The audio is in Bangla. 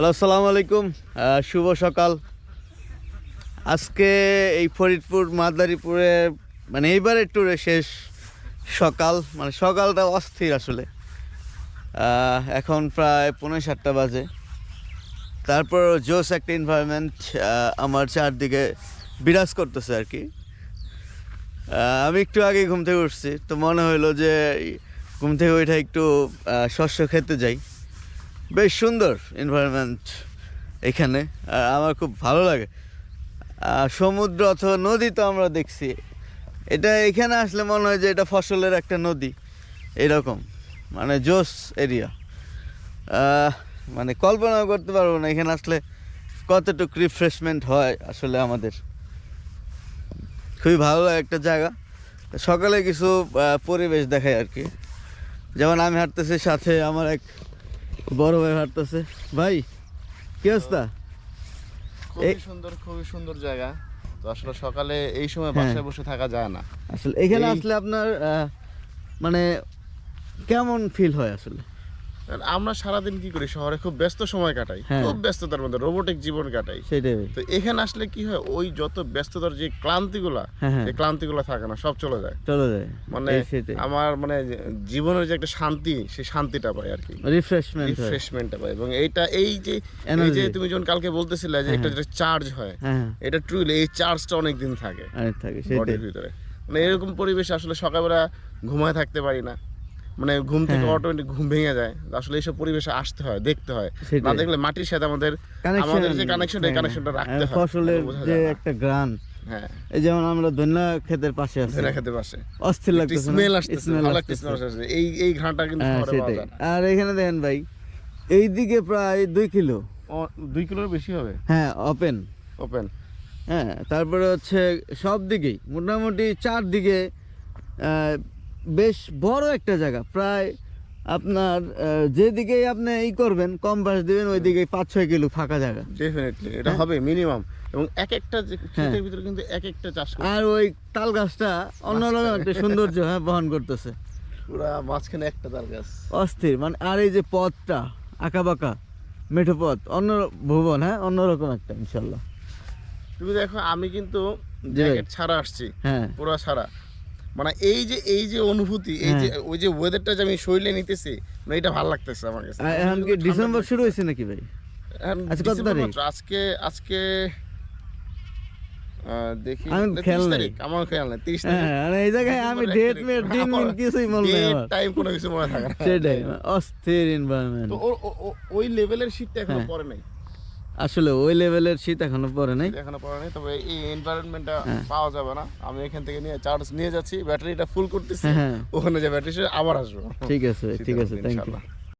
হ্যালো, আসসালামু আলাইকুম। শুভ সকাল। আজকে এই ফরিদপুর, মাদারীপুরে মানে এইবারের ট্যুরে শেষ সকাল। মানে সকালটা অস্থির আসলে। এখন প্রায় পনেরো সাতটা বাজে। তারপর জোস একটা এনভায়রনমেন্ট আমার চারদিকে বিরাজ করতেছে আর কি। আমি একটু আগে ঘুম থেকে উঠছি, তো মনে হলো যে ঘুম থেকে ওইটা একটু শস্য খেতে যাই। বেশ সুন্দর এনভায়রনমেন্ট এখানে আর আমার খুব ভালো লাগে। সমুদ্র অথবা নদী তো আমরা দেখছি। এটা এখানে আসলে মনে হয় যে এটা ফসলের একটা নদী, এরকম। মানে জোস এরিয়া মানে কল্পনা করতে পারব না, এখানে আসলে কতটুকু রিফ্রেশমেন্ট হয় আসলে আমাদের। খুবই ভালো একটা জায়গা। সকালে কিছু পরিবেশ দেখায় আর কি। যেমন আমি হাঁটতেছি সাথে আমার এক বড় ভাই হাঁটতেছে। ভাই কি অবস্থা? খুবই এই- সুন্দর খুবই সুন্দর জায়গা। তো আসলে সকালে এই সময় হ্যাঁ। বাসায় বসে থাকা যায় না। আসলে এখানে আসলে আপনার আহ, মানে কেমন ফিল হয় আসলে? আমরা সারাদিন কি করি? শহরে খুব ব্যস্ত সময় কাটাই। হ্যাঁ। খুব ব্যস্ততার মধ্যে রোবোটিক জীবন কাটাই। সেটাই তো এখানে আসলে কি হয়? ওই যত ব্যস্ততার যে ক্লান্তিগুলা হ্যাঁ, হ্যাঁ। এই ক্লান্তিগুলা থাকে না সব চলে যায়। চলে যায়। মানে আমার মানে জীবনের যে একটা শান্তি সেই শান্তিটা পাই আর কি। রিফ্রেশমেন্ট রিফ্রেশমেন্টটা পাই। এবং এইটা এই যে এই যে তুমি যখন কালকে বলতেছিলে যে একটা। যেটা চার্জ হয় এটা ট্রুলি এই চার্জটা অনেক দিন থাকে থাকে সেটাই। ভিতরে। মানে এরকম পরিবেশে আসলে সকালবেলা ঘুমায় থাকতে পারি না। মানে ঘুম থেকে হ্যাঁ। অটোমেটিক ঘুম ভেঙে যায়। আসলে এইসব পরিবেশে আসতে হয় দেখতে হয়। না দেখলে মাটির সাথে আমাদের আমাদের যে কানেকশন এই কানেকশনটা রাখতে হয়। ফসলের যে একটা গ্রান হ্যাঁ। এই যেমন আমরা ধন্যা ক্ষেতের পাশে আছি। ধরে খেতে পাশে। অস্থির লাগতেছে স্মেল আসতেছে ভালো এই এই ঘ্রাণটা কিন্তু হ্যাঁ শহরে পাওয়া যায় আর এখানে দেখেন ভাই এইদিকে প্রায় দুই কিলো। দুই কিলোর বেশি হবে? হ্যাঁ ওপেন ওপেন হ্যাঁ তারপরে হচ্ছে সব দিকেই মোটামুটি চারদিকে আহ, বেশ বড় একটা জায়গা। প্রায় আপনার যেদিকে আপনি ই করবেন কম বাস দিবেন ওই দিকে পাঁচ ছয় কিলো ফাঁকা জায়গা। ডেফিনেটলি হ্যাঁ। এটা হবে মিনিমাম এবং এক একটা ক্ষেতের ভিতরে কিন্তু এক একটা চাষ আর ওই তাল গাছটা অন্যরকম একটা সৌন্দর্য হ্যাঁ বহন করতেছে। পুরা মাঝখানে একটা তাল গাছ। অস্থির মানে আর এই যে পথটা আঁকা বাঁকা মেঠো পথ অন্য ভুবন হ্যাঁ অন্যরকম একটা ইনশাল্লাহ। তুমি দেখো আমি কিন্তু জ্যাকেট ছাড়া আসছি। হ্যাঁ। পুরো ছাড়া। মানে এই যে এই যে অনুভূতি এই যে হ্যাঁ। ওই যে ওয়েদারটা যে আমি শরীরে নিতেছি মানে এটা ভালো লাগতেছে আমার কাছে এখন কি ডিসেম্বর শুরু হয়েছে নাকি ভাই আজকে কত তারিখ? আজকে আজকে দেখি খেয়াল নাই। আমার খেয়াল নাই 30 হ্যাঁ তারিখ আর এই জায়গায় আমি ডেট মেট দিন মিন কিছুই মনে টাইম কোনো কিছু মনে থাকে না সেটাই অস্থির এনভায়রনমেন্ট ওই লেভেলের শীতটা এখনও হ্যাঁ। পরে নাই আসলে ওই লেভেলের শীত এখনও পড়ে নাই এখনও পড়ে নাই তবে এই এনভায়রনমেন্টটা হ্যাঁ। পাওয়া যাবে না আমি এখান থেকে নিয়ে চার্জ নিয়ে যাচ্ছি ব্যাটারিটা ফুল করতেছি হ্যাঁ। ওখানে যে ব্যাটারি আবার আসব ঠিক আছে ঠিক আছে থ্যাংক ইউ।